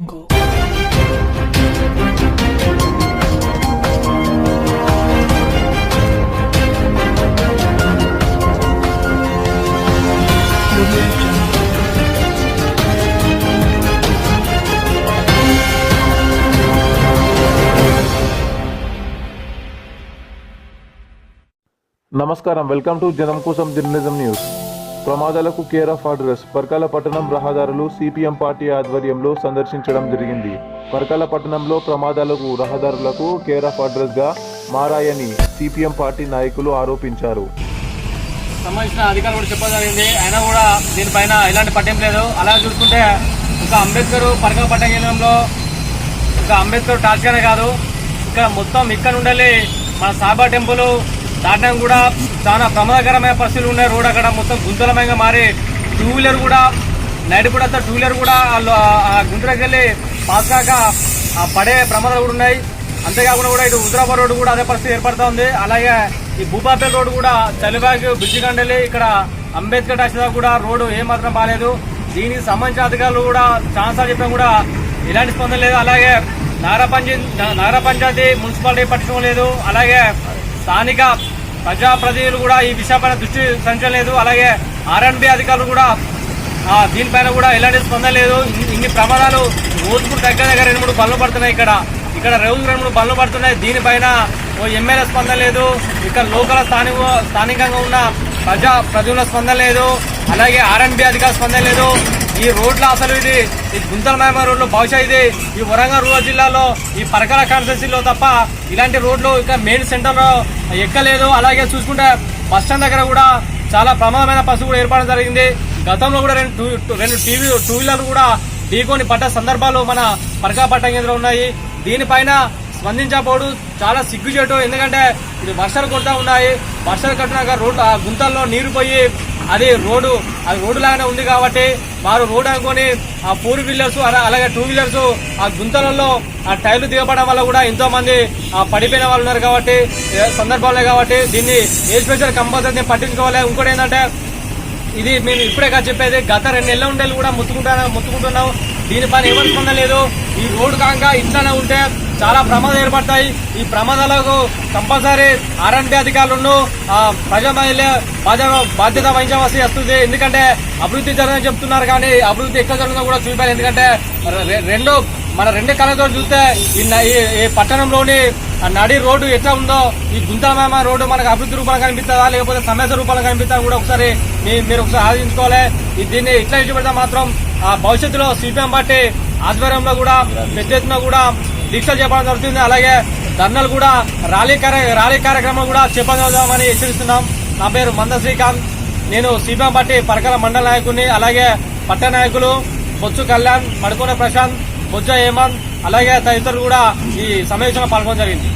नमस्कार welcome to Janam Kosam journalism news. ప్రమాదాలకు care of address Parkala పట్టణం రహదారులు సిపిఎం పార్టీ ఆధ్వర్యంలో సందర్శించడం జరిగింది. పర్కాల పట్టణంలో ప్రమాదాలకు రహదారులకు కేర్ ఆఫ్గా మారాయని సిపిఎం పార్టీ నాయకులు ఆరోపించారు. సంబంధించిన అధికారులు కూడా చెప్పడం జరిగింది. అయినా కూడా దీనిపైన ఎలాంటి పట్టింపు లేదు. అలా చూసుకుంటే ఒక అంబేద్కర్ పరక పట్టణ కేంద్రంలో ఒక అంబేద్కర్ టార్చ్గానే కాదు. ఇక్కడ మొత్తం ఇక్కడ ఉండాలి మన సాబా టెంపుల్ దాటడం కూడా చాలా ప్రమాదకరమైన పరిస్థితులు ఉన్నాయి. రోడ్ అక్కడ మొత్తం గుంతలమయంగా మారి టూ వీలర్ కూడా నైట్ కూడా టూ వీలర్ కూడా వాళ్ళు ఆ- గుంటలోకి వెళ్ళి పాస్ కాక పడే ప్రమాదాలు కూడా ఉన్నాయి. అంతేకాకుండా కూడా ఇటు హుజరాబాద్ రోడ్డు కూడా అదే పరిస్థితి ఏర్పడుతూ ఉంది. అలాగే ఈ భూపాపేట రోడ్డు కూడా చలిబాగ్ బ్రిడ్జి కండలి ఇక్కడ అంబేద్కర్ టాక్సీ కూడా రోడ్డు ఏమాత్రం బాగాలేదు దీనికి సంబంధించిన అధికారులు కూడా చాలాసార్లు చెప్పడం కూడా ఎలాంటి స్పందన లేదు. అలాగే నగర పంచాయతీ నగర పంచాయతీ మున్సిపాలిటీ పట్టించడం లేదు. అలాగే స్థానిక ప్రజాప్రతినిధులు కూడా ఈ విషయంపైన దృష్టి సంచలేదు. అలాగే ఆర్ఎండ్బి అధికారులు కూడా దీనిపైన కూడా ఎలాంటి స్పందన లేదు. ఇన్ని- ప్రమాదాలు రోజుకు దగ్గర దగ్గర రెండు మూడు బండ్లు పడుతున్నాయి ఇక్కడ. ఇక్కడ రోజు రెండు మూడు బండ్లు పడుతున్నాయి. దీనిపైన ఓ ఎమ్మెల్యే స్పందన లేదు. ఇక్కడ లోకల్ స్థానిక స్థానికంగా ఉన్న ప్రజా ప్రజల స్పందన లేదు. అలాగే ఆర్ఎన్బి అధికారుల స్పందన లేదు. ఈ రోడ్ల అసలు ఇది ఈ గుంతలమయమ రోడ్లు బహుశా ఇది ఈ వరంగల్ రూరల్ జిల్లాలో ఈ పరకర కాన్స్టెన్సీలో తప్ప ఇలాంటి రోడ్లు ఇంకా మెయిన్ సెంటర్లో ఎక్కలేదు. అలాగే చూసుకుంటే బస్ స్టాండ్ దగ్గర కూడా చాలా ప్రమాదమైన పరిస్థితి కూడా ఏర్పడడం జరిగింది. గతంలో కూడా రెండు టూ- రెండు టీవీ టూ వీలర్లు కూడా ఢీకొని పడ్డ సందర్భాలు మన పరకా పట్టణ కేంద్రం ఉన్నాయి. దీనిపైన స్పందించకపోవడం చాలా సిగ్గుచేటు ఎందుకంటే ఇది వర్షాలు కొడతా ఉన్నాయి. వర్షాలు కట్టినాక రోడ్డు ఆ గుంతల్లో నీరు పోయి అది రోడ్డు అది రోడ్డు లాగానే ఉంది కాబట్టి వారు రోడ్ అనుకొని ఆ ఫోర్ వీలర్స్ అలా- అలాగే టూ వీలర్స్ ఆ గుంతలలో ఆ టైర్లు దిగపడడం వల్ల కూడా ఎంతో మంది ఆ పడిపోయిన వాళ్ళు ఉన్నారు కాబట్టి ఏ సందర్భాలే కాబట్టి దీన్ని ఏ స్పెషల్ కంపల్సరీ పట్టించుకోవాలి. ఇంకోటి ఏంటంటే ఇది మేము ఇప్పుడే కాదు చెప్పేది గత రెండు నెలల ఉండేది కూడా ముత్తుకుంటా ముత్తుకుంటున్నాం దీనిపైన ఎవరు స్పందన లేదు ఈ రోడ్డు కాక ఇట్లానే ఉంటే చాలా ప్రమాదాలు ఏర్పడతాయి. ఈ ప్రమాదాలకు కంపల్సరీ ఆర్ఎండి అధికారులను ఆ, ప్రజా బాధ్యత వహించవలసి వస్తుంది. ఎందుకంటే అభివృద్ధి జరగదని చెప్తున్నారు కానీ అభివృద్ధి ఎక్కడ జరుగుతుందో కూడా చూపాలి ఎందుకంటే రెండు మన రెండు కళ్ళతో చూస్తే ఈ ఈ- పట్టణంలోని నడి రోడ్డు ఎట్లా ఉందో ఈ గుంతామామ రోడ్డు మనకు అభివృద్ధి రూపంలో కనిపిస్తుందా లేకపోతే సమస్య రూపంలో కనిపిస్తుందా కూడా ఒకసారి మీరు ఒకసారి ఆలోచించుకోవాలి. దీన్ని ఇట్లా ఇచ్చిపెడితే మాత్రం ఆ భవిష్యత్తులో సిపిఎం పార్టీ ఆధ్వర్యంలో కూడా పెద్ద ఎత్తున కూడా దీక్షలు చేపడం జరుగుతుంది. అలాగే ధర్నలు కూడా ర్యాలీ ర్యాలీ కార్యక్రమం కూడా చేపడదామని హెచ్చరిస్తున్నాం. నా పేరు మంద శ్రీకాంత్. నేను సిపిఎం పార్టీ పరకల మండల నాయకుడిని అలాగే పట్టణ నాయకులు బొచ్చు కళ్యాణ్ మడుకోన ప్రశాంత్ బొజ్జ హేమంత్ అలాగే తదితరులు కూడా ఈ సమావేశంలో పాల్గొనడం జరిగింది.